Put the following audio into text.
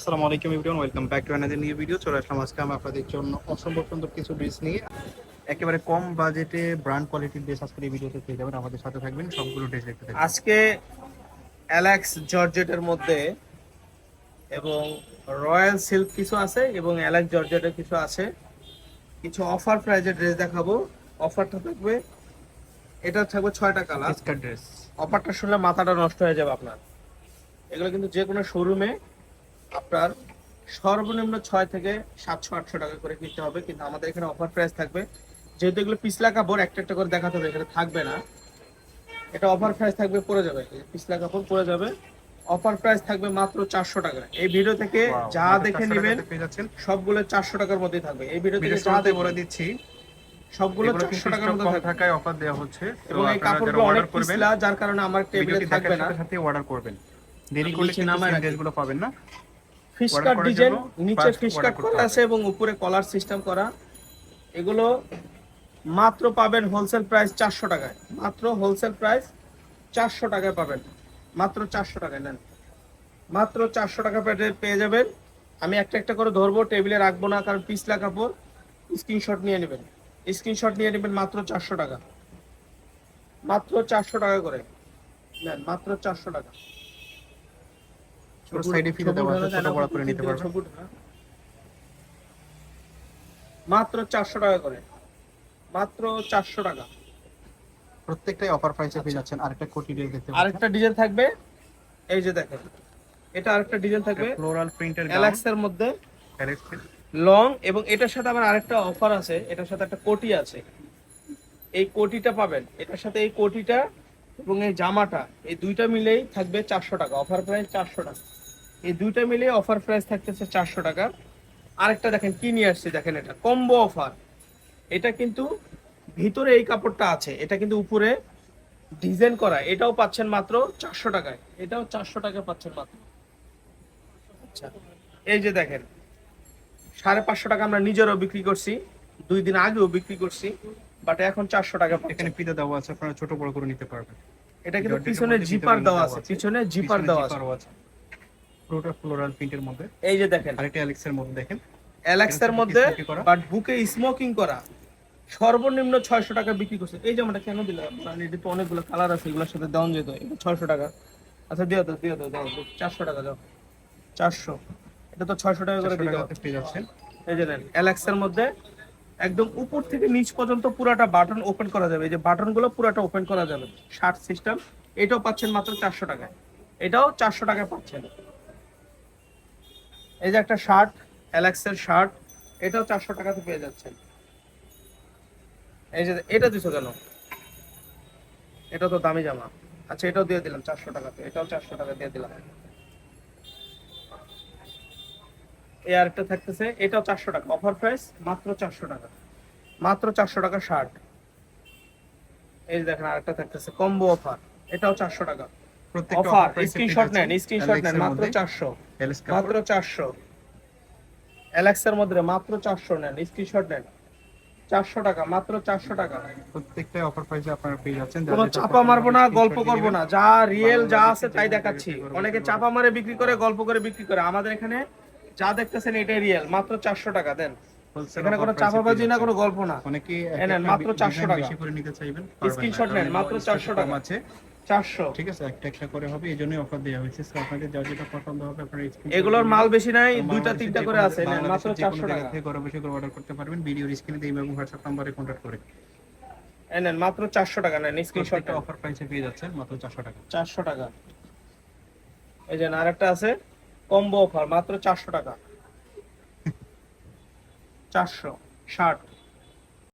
আসসালামু আলাইকুম everyone welcome back to another new video চলে আসলাম আজকে আমি আপনাদের জন্য অসম্ভব সুন্দর কিছু ড্রেস নিয়ে। একেবারে কম বাজেটে ব্র্যান্ড কোয়ালিটির ড্রেস আজকের এই ভিডিওতে পেয়ে যাবেন। আমাদের সাথে থাকবেন সবগুলো ড্রেস দেখতে থাকবেন। আজকে অ্যালেক্স জর্জেটের মধ্যে এবং রয়্যাল সিল্ক কিছু আছে এবং অ্যালেক্স জর্জেটের কিছু আছে। কিছু অফার প্রাইজের ড্রেস দেখাবো। অফারটা থাকবে এটা থাকবে ছয়টা কালার ড্রেস অফারটা শুনলে মাথাটা নষ্ট হয়ে যাবে আপনার। এগুলো কিন্তু যে কোনো শোরুমে আপনার সর্বনিম্ন ছয় থেকে সাতশো আটশো টাকা করে কিনতে হবে। কিন্তু আমাদের এখানে অফার প্রাইস থাকবে। যেহেতু এগুলো পিছলা কাপড় একটা একটা করে দেখাতে হবে এখানে থাকবে না। এটা অফার প্রাইস থাকবে পড়ে যাবে। পিছলা কাপড় পড়ে যাবে। অফার প্রাইস থাকবে মাত্র চারশো টাকা। এই ভিডিও থেকে যা দেখে নেবেন সবগুলো চারশো টাকার মধ্যে থাকবে। এই ভিডিও থেকে যা বলে দিচ্ছি সবগুলো চারশো টাকার মধ্যে থাকায় অফার দেওয়া হচ্ছে। এবং এই কাপড়গুলো অনেক পিছলা যার কারণে আমার টেবিলে থাকবে না। সাথে অর্ডার করবেন। দেরি করলে নিচে কিন্তু পাবেন না। ফিশ কাট ডিজাইন নিচে ফিশ কাট করা আছে এবং উপরে কলার সিস্টেম করা। এগুলো মাত্র পাবেন হোলসেল প্রাইস চারশো টাকায়। মাত্র হোলসেল প্রাইস চারশো টাকায় পাবেন। মাত্র চারশো টাকায় নেন। মাত্র চারশো টাকা পেটে পেয়ে যাবেন। আমি একটা একটা করে ধরবো টেবিলে রাখব না কারণ পিছলা কাপড় স্ক্রিনশট নিয়ে নেবেন। স্ক্রিনশট নিয়ে নেবেন মাত্র চারশো টাকা। মাত্র চারশো টাকা করে। নেন মাত্র চারশো টাকা। ছোট সাইডে ফিতে দেওয়া আছে ছোট বড় করে নিতে পারবেন মাত্র চারশো টাকা করে। মাত্র চারশো টাকা। প্রত্যেকটাই অফার প্রাইসে পেয়ে যাচ্ছেন। আরেকটা কোটি ড্রেস দেখতে আরেকটা ডিজাইন থাকবে। এই যে দেখেন এটা আরেকটা ডিজাইন থাকবে। ফ্লোরাল প্রিন্টের অ্যালেক্স এর মধ্যে লং এবং এটার সাথে আবার আরেকটা অফার আছে। এটার সাথে একটা কোটি আছে। এই কোটিটা পাবেন। এটার সাথে এই কোটিটা এবং এই জামাটা এই দুইটা মিলেই থাকবে চারশো টাকা। অফার প্রাইস চারশো টাকা। এই দুইটা মিলে অফার প্রাইস থাকতেছে চারশো টাকা। আরেকটা দেখেন কি নিয়ে আসছে দেখেন এটা? কম্বো অফার এটা কিন্তু ভিতরে এই কাপড়টা আছে এটা কিন্তু উপরে ডিজাইন করা এটাও পাচ্ছেন মাত্র চারশো টাকায়। এটাও চারশো টাকায় পাচ্ছেন মাত্র। আচ্ছা এই যে দেখেন সাড়ে পাঁচশো টাকা আমরা নিজেরও বিক্রি করছি দুই দিন আগেও বিক্রি করছি বাট এখন চারশো টাকা এখানে ফিতে দেওয়া আছে আপনারা ছোট বড় করে নিতে পারবেন। এটা কিন্তু পিছনে জিপার দেওয়া আছে। পিছনে জিপার দেওয়া আছে। পুরোটা ফ্লোরাল প্রিন্টের মধ্যে। এই যে দেখেন। আরেকটা অ্যালেক্সের মধ্যে দেখেন। অ্যালেক্সের মধ্যে বাট বুকে স্মোকিং করা। সর্বনিম্ন ছয়শো টাকা বিক্রি করছে। এই জামাটা কেন দিলাম? মানে এটা তো অনেকগুলো কালার আছে এগুলোর সাথে দেওয়া যেত। এটা ছয়শো টাকা। আচ্ছা দিও দিও চারশো টাকা দাও। চারশো। এটা তো ছয়শো টাকা করে 400 দিতে এই যে নেন অ্যালেক্সের মধ্যে একদম উপর থেকে নিচ পর্যন্ত পুরাটা বাটন ওপেন করা যাবে। এই যে বাটনগুলো পুরাটা ওপেন করা যাবে। শার্ট সিস্টেম এটাও পাচ্ছেন মাত্র চারশো টাকায়। এটাও চারশো টাকায় পাচ্ছেন। এই যে একটা শার্ট, অ্যালেক্সের শার্ট, এটাও চারশো টাকাতে পেয়ে যাচ্ছেন। এই যে, এটা দিছো কেন? এটা তো দামি জামা। আচ্ছা এটাও দিয়ে দিলাম চারশো টাকাতে, এটাও চারশো টাকা দিয়ে দিলাম। এই আরেকটা থাকতেছে, এটাও চারশো টাকা, অফার প্রাইস মাত্র চারশো টাকা। মাত্র চারশো টাকা শার্ট। এই দেখেন, আরেকটা থাকতেছে, কম্বো অফার, এটাও চারশো টাকা। অফার offer price এ পেয়ে স্ক্রিনশট নেন স্ক্রিনশট নেন মাত্র মধ্যে। চারশো। অ্যালেক্স মাত্র কাপড়। চারশো। অ্যালেক্সের মধ্যে মাত্র চারশো নেন স্ক্রিনশট নেন। চারশো টাকা মাত্র চারশো টাকা। প্রত্যেকটাই অফার প্রাইসে আপনারা পেয়ে যাচ্ছেন। কোনো চাপা মারবো না গল্প দিয়ে না। যা রিয়েল যা আছে তাই দেখাচ্ছি। অনেকে চাপা মারে বিক্রি করে গল্প করে বিক্রি করে। আমাদের এখানে যা দেখতেছেন এটাই রিয়েল মাত্র চারশো টাকা দেন। এখানে কোনো চাপাবাজি না কোনো গল্প না। অনেকে মাত্র 400 টাকা। বেশি করে নিতে চাইবেন পারবেন নেন, মাত্র stock 400 টাকা। আছে। চারশো। ঠিক আছে একটা একটা করে হবে এই জন্যই অফার দেওয়া হয়েছে। So, আপনাদের যা যেটা পছন্দ হবে আপনারা এগুলোর মাল বেশি নাই দুইটা তিনটা করে আছে মাত্র বাংলাদেশের যে কোনো চারশো টাকা। থেকে ঘরে বসে করে অর্ডার করতে পারবেন ভিডিওর স্ক্রিনে দিয়ে এবং হোয়াটসঅ্যাপ নাম্বারে কন্ট্যাক্ট করে। নেন মাত্র চারশো টাকা নেন স্ক্রিনশট অফার প্রাইসে পেয়ে যাচ্ছেন মাত্র চারশো টাকা। চারশো টাকা। এই যে আরেকটা আছে কম্বো অফার মাত্র চারশো টাকা। চারশো ষাট।